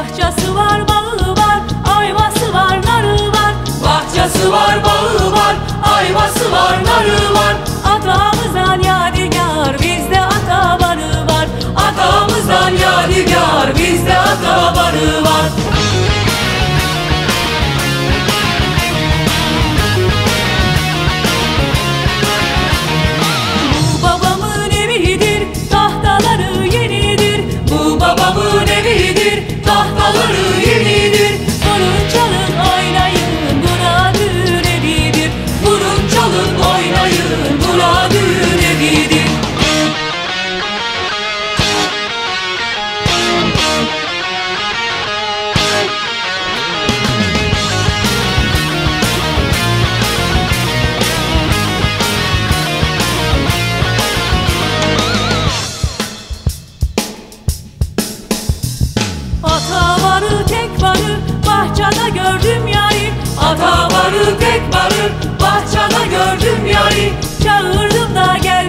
Bahçesi var, bağı var, ayvası var, narı var. Bahçesi var, bağı var, ayvası var, narı var. Atamızdan yadigar, bizde ata barı var. Atamızdan yadigar, bizde ata barı var. Babamın evidir, tahtaları yenidir. Bu babamın Çağırdım da gelmedi